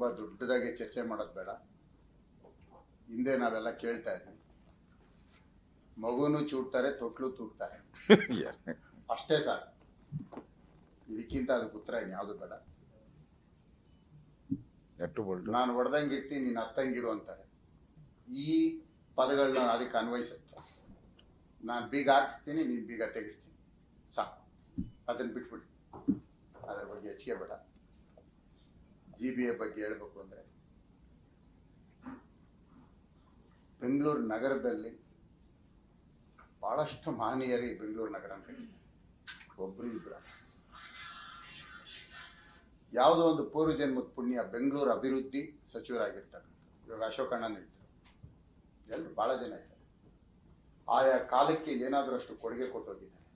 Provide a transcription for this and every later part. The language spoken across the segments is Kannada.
ತುಂಬ ದೊಡ್ಡದಾಗಿ ಚರ್ಚೆ ಮಾಡೋದು ಬೇಡ. ಹಿಂದೆ ನಾವೆಲ್ಲ ಕೇಳ್ತಾ ಇದ್ವಿ. ಮಗುನು ಚೂಡ್ತಾರೆ ತೊಟ್ಲು ತೂಗ್ತಾರೆ. ಅಷ್ಟೇ ಸಾಕು. ಇದಕ್ಕಿಂತ ಅದು ಉತ್ತರ ಯಾವುದು ಬೇಡ. ನಾನು ಹೊಡೆದಂಗೆ ಇರ್ತೀನಿ ನೀನು ಹತ್ತಂಗಿರು ಅಂತಾರೆ. ಈ ಪದಗಳನ್ನ ಅದಕ್ಕೆ ಅನ್ವಯಿಸುತ್ತೆ ನಾನು ಬೀಗ ಹಾಕಿಸ್ತೀನಿ ನೀನು ಬೀಗ ತೆಗಿಸ್ತೀನಿ. ಸಾಕು. ಅದನ್ನ ಬಿಟ್ಬಿಡಿ. ಅದರ ಬಗ್ಗೆ ಹೆಚ್ಚಿಗೆ ಬೇಡ. ಜಿ ಬಿ ಎ ಬಗ್ಗೆ ಹೇಳ್ಬೇಕು ಅಂದರೆ, ಬೆಂಗಳೂರು ನಗರದಲ್ಲಿ ಬಹಳಷ್ಟು ಮಹನೀಯರು ಈ ಬೆಂಗಳೂರು ನಗರ ಒಬ್ಬರು ಇಬ್ಬರ ಯಾವುದೋ ಒಂದು ಪೂರ್ವ ಜನ್ಮದ ಪುಣ್ಯ ಬೆಂಗಳೂರು ಅಭಿವೃದ್ಧಿ ಸಚಿವರಾಗಿರ್ತಕ್ಕಂಥ ಇವಾಗ ಅಶೋಕಣ್ಣನ ಇರ್ತಾರೆ ಎಲ್ಲರೂ ಭಾಳ ಜನ ಇದ್ದಾರೆ. ಆಯಾ ಕಾಲಕ್ಕೆ ಏನಾದರೂ ಅಷ್ಟು ಕೊಡುಗೆ ಕೊಟ್ಟೋಗಿದ್ದಾರೆ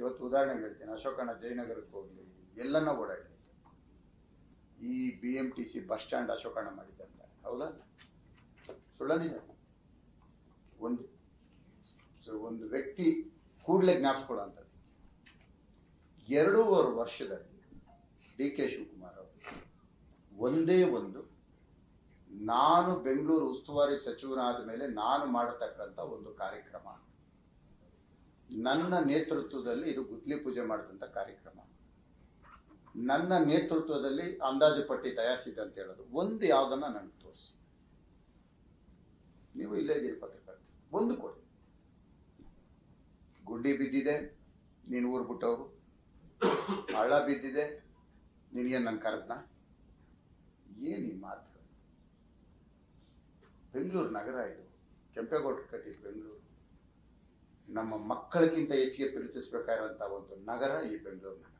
ಇವತ್ತು ಉದಾಹರಣೆಗೆ ಹೇಳ್ತೀನಿ. ಅಶೋಕಣ್ಣ ಜಯನಗರಕ್ಕೆ ಹೋಗಲಿ ಎಲ್ಲನ್ನ ಓಡಾಡಲಿ. ಈ B M T C bus stand ಅಶೋಕಣ್ಣ ಮಾಡಿದ್ದಂತ ಹೌದಾ? ಸುಳ್ಳನಿದೆ. ಒಂದು ಒಂದು ವ್ಯಕ್ತಿ ಕೂಡಲೇ ಜ್ಞಾಪಿಸ್ಕೊಳ್ಳೋಂಥದ್ದು ಎರಡೂವರೆ ವರ್ಷದಲ್ಲಿ ಡಿ ಕೆ ಶಿವಕುಮಾರ್ ಅವರು ಒಂದೇ ಒಂದು ನಾನು ಬೆಂಗಳೂರು ಉಸ್ತುವಾರಿ ಸಚಿವನಾದ ಮೇಲೆ ನಾನು ಮಾಡತಕ್ಕಂಥ ಒಂದು ಕಾರ್ಯಕ್ರಮ. ನನ್ನ ನೇತೃತ್ವದಲ್ಲಿ ಇದು ಗುದ್ಲಿ ಪೂಜೆ ಮಾಡಿದಂಥ ಕಾರ್ಯಕ್ರಮ. ನನ್ನ ನೇತೃತ್ವದಲ್ಲಿ ಅಂದಾಜು ಪಟ್ಟಿ ತಯಾರಿಸಿದೆ ಅಂತ ಹೇಳೋದು. ಒಂದು ಯಾವುದನ್ನ ನನಗೆ ತೋರಿಸಿ. ನೀವು ಇಲ್ಲೇ ಇದ್ದೀರಿ ಪತ್ರಕರ್ತ ಒಂದು ಕೊಡಿ. ಗುಂಡಿ ಬಿದ್ದಿದೆ, ನೀನು ಊರು ಬಿಟ್ಟವರು ಹಳ್ಳ ಬಿದ್ದಿದೆ ನಿನಗೆ ನನ್ನ ಕರೆದ್ನ? ಏನು ಈ ಮಾತು? ಬೆಂಗಳೂರು ನಗರ ಇದು. ಕೆಂಪೇಗೌಡ ಕಟ್ಟಿದ್ದು ಬೆಂಗಳೂರು. ನಮ್ಮ ಮಕ್ಕಳಿಗಿಂತ ಹೆಚ್ಚಿಗೆ ಪ್ರೀತಿಸ್ಬೇಕಾಗಿರೋಂಥ ಒಂದು ನಗರ ಈ ಬೆಂಗಳೂರು ನಗರ.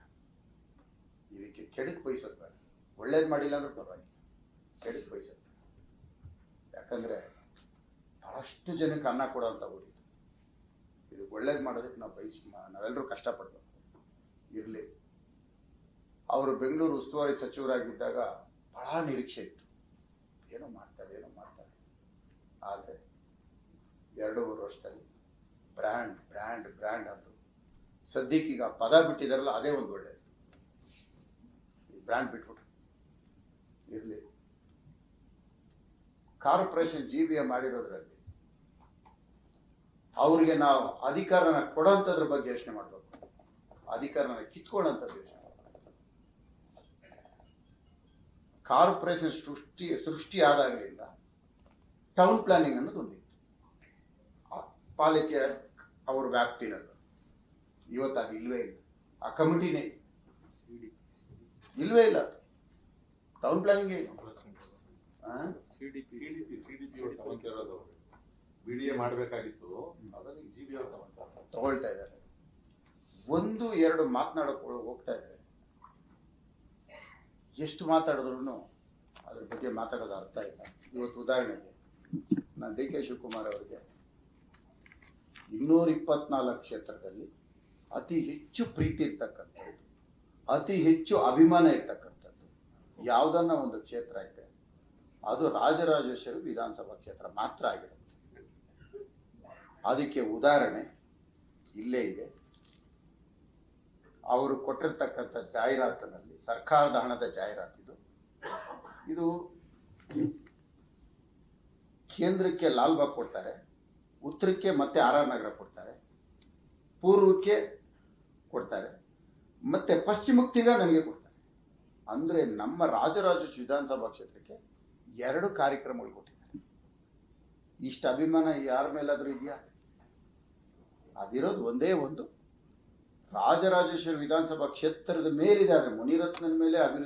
ಇದಕ್ಕೆ ಕೆಡಕ್ ಬಯಸೋದು ಬೇಡ. ಒಳ್ಳೇದು ಮಾಡಿಲ್ಲ ಅಂದ್ರೆ ಪರವಾಗಿಲ್ಲ. ಕೆಡಕ್ ಬಯಸೋದು ಯಾಕಂದರೆ ಬಹಳಷ್ಟು ಜನಕ್ಕೆ ಅನ್ನ ಕೊಡೋಂಥ ಊರಿದು ಇದು. ಒಳ್ಳೇದು ಮಾಡೋದಕ್ಕೆ ನಾವು ಬಯಸ್ ನಾವೆಲ್ಲರೂ ಕಷ್ಟಪಡ್ಬೇಕು. ಇರಲಿ. ಅವರು ಬೆಂಗಳೂರು ಉಸ್ತುವಾರಿ ಸಚಿವರಾಗಿದ್ದಾಗ ಬಹಳ ನಿರೀಕ್ಷೆ ಇತ್ತು. ಏನೋ ಮಾಡ್ತಾರೆ ಏನೋ ಮಾಡ್ತಾರೆ. ಆದರೆ ಎರಡೂವರೆ ವರ್ಷದಲ್ಲಿ ಬ್ರ್ಯಾಂಡ್ ಬ್ರ್ಯಾಂಡ್ ಬ್ರ್ಯಾಂಡ್ ಅಂದರು ಸದ್ಯಕ್ಕೆ ಪದ ಬಿಟ್ಟಿದಾರಲ್ಲ ಅದೇ ಒಂದು ಒಳ್ಳೆಯದು ಬ್ರ್ಯಾಂಡ್ ಬಿಟ್ಬಿಟ್ರು. ಇರಲಿ. ಕಾರ್ಪೊರೇಷನ್ ಜಿ ಬಿ ಎ ಮಾಡಿರೋದ್ರಲ್ಲಿ ಅವ್ರಿಗೆ ನಾವು ಅಧಿಕಾರನ ಕೊಡೋಂಥದ್ರ ಬಗ್ಗೆ ಯೋಚನೆ ಮಾಡಬೇಕು. ಅಧಿಕಾರನ ಕಿತ್ಕೊಳ್ಳೋಂಥದ್ದು ಯೋಚನೆ ಕಾರ್ಪೊರೇಷನ್ ಸೃಷ್ಟಿ ಸೃಷ್ಟಿ ಆದಾಗಲಿಂದ ಟೌನ್ ಪ್ಲಾನಿಂಗ್ ಅನ್ನೋದು ಒಂದಿತ್ತು ಆ ಪಾಲಿಕೆ ಅವ್ರ ಇರೋದು ಇವತ್ತು ಅದು ಇಲ್ವೇ ಇಲ್ಲ. ಆ ಕಮಿಟಿನೇ. ಇಲ್ವೇ ಇಲ್ಲ. ಟೌನ್ ಪ್ಲಾನಿಂಗ್ ಇಲ್ಲ? ಬಿಡಿಎ ಮಾಡಬೇಕಾಗಿತ್ತು. ಅದನ್ನ ಅವ್ರು ತಗೊಳ್ತಾ ಇದ್ದಾರೆ. ಒಂದು ಎರಡು ಮಾತನಾಡೋಕೆ ಹೋಗ್ತಾ ಇದ್ದಾರೆ. ಎಷ್ಟು ಮಾತಾಡಿದ್ರು ಅದ್ರ ಬಗ್ಗೆ ಮಾತಾಡೋದು ಅರ್ಥ ಇಲ್ಲ. ಇವತ್ತು ಉದಾಹರಣೆಗೆ ನಾನು ಡಿ ಕೆ ಶಿವಕುಮಾರ್ ಅವರಿಗೆ ಇನ್ನೂರ ಇಪ್ಪತ್ನಾಲ್ಕು ಕ್ಷೇತ್ರದಲ್ಲಿ ಅತಿ ಹೆಚ್ಚು ಪ್ರೀತಿ ಇರ್ತಕ್ಕಂಥದ್ದು ಅತಿ ಹೆಚ್ಚು ಅಭಿಮಾನ ಇರ್ತಕ್ಕಂಥದ್ದು. ಯಾವುದನ್ನ ಒಂದು ಕ್ಷೇತ್ರ ಇದೆ ಅದು ರಾಜರಾಜೇಶ್ವರಿ ವಿಧಾನಸಭಾ ಕ್ಷೇತ್ರ ಮಾತ್ರ ಆಗಿರುತ್ತೆ. ಅದಕ್ಕೆ ಉದಾಹರಣೆ ಇಲ್ಲೇ ಇದೆ. ಅವರು ಕೊಟ್ಟಿರ್ತಕ್ಕಂಥ ಜಾಹೀರಾತಿನಲ್ಲಿ ಸರ್ಕಾರದ ಹಣದ ಜಾಹೀರಾತಿದು ಇದು ಕೇಂದ್ರಕ್ಕೆ ಲಾಲ್ಬಾಗ್ ಕೊಡ್ತಾರೆ, ಉತ್ತರಕ್ಕೆ ಮತ್ತೆ ಆರ್ ಆರ್ ನಗರ ಕೊಡ್ತಾರೆ, ಪೂರ್ವಕ್ಕೆ ಕೊಡ್ತಾರೆ. ಮತ್ತೆ ಪಶ್ಚಿಮಕ್ಕೆ ತಿರ್ಗಾ ನನಗೆ ಕೊಡ್ತಾರೆ. ಅಂದ್ರೆ ನಮ್ಮ ರಾಜರಾಜ ವಿಧಾನಸಭಾ ಕ್ಷೇತ್ರಕ್ಕೆ ಎರಡು ಕಾರ್ಯಕ್ರಮಗಳು ಕೊಟ್ಟಿದ್ದಾರೆ. ಇಷ್ಟು ಅಭಿಮಾನ ಯಾರ ಮೇಲಾದ್ರೂ ಇದೆಯಾ? ಅದಿರೋದು ಒಂದೇ ಒಂದು. ರಾಜರಾಜೇಶ್ವರಿ ವಿಧಾನಸಭಾ ಕ್ಷೇತ್ರದ ಮೇಲಿದೆ, ಆದರೆ ಮುನಿರತ್ನನ ಮೇಲೆ ಅಭಿವೃದ್ಧಿ